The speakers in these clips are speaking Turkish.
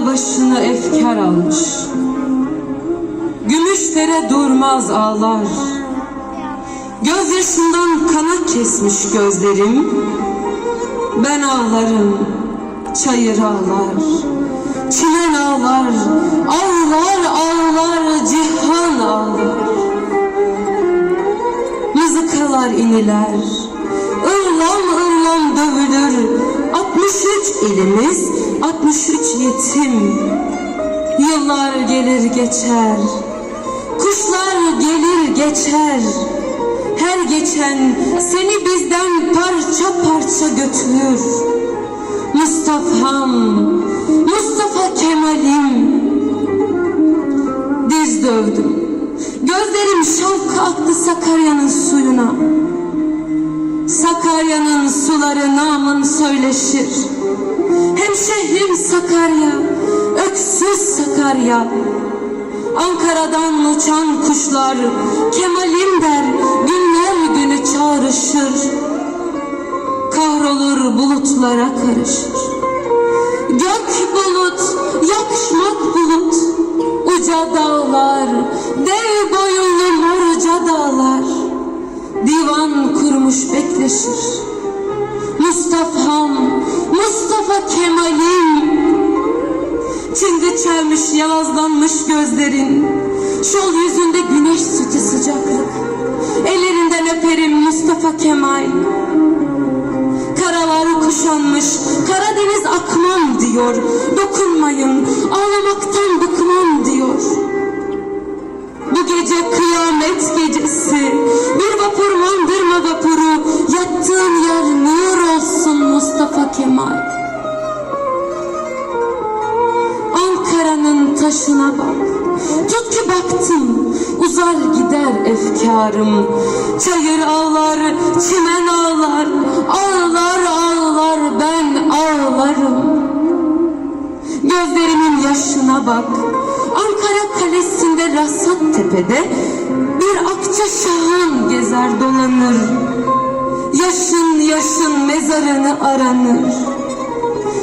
dağ başını efkar almış. Gümüşdere durmaz ağlar. Gözyaşından kana kesmiş gözlerim. Ben ağlarım, çayır ağlar. Çimen ağlar, ağlar ağlar, cihan ağlar. Mızıkalar iniler, dövülür. 63 ilimiz, 63 yetim. Yıllar gelir geçer, kuşlar gelir geçer. Her geçen seni bizden parça parça götürür. Mustafa'm, Mustafa Kemal'im. Diz dövdüm. Gözlerim şavka aktı Sakarya'nın suyuna. Suları namın söyleşir. Hem şehrim Sakarya, öksüz Sakarya. Ankara'dan uçan kuşlar Kemal'im der günler günü çağrışır. Kahrolur bulutlara karışır. Gök bulut, yakışmak bulut, uca dağlar, dev boyunlu morca dağlar, divan kurmuş bekleşir. Mustafa'm, Mustafa Kemal'im, Çingı çelmiş yalazlanmış gözlerin, şol yüzünde güneş sütü sıcaklık, ellerinden öperim Mustafa Kemal. Karalar kuşanmış, Karadeniz akmam diyor. Dokunmayın, ağlamaktan yattığın yer nur olsun Mustafa Kemal. Ankara'nın taşına bak, tut ki baktım, uzar gider efkarım. Çayır ağlar, çimen ağlar, ağlar ağlar ben ağlarım. Gözlerimin yaşına bak, Ankara kalesinde Rasat Tepe'de bir akça şahan gezer dolanır. Yaşın yaşın mezarını aranır.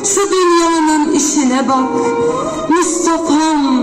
Şu dünyanın işine bak. Mustafa'm.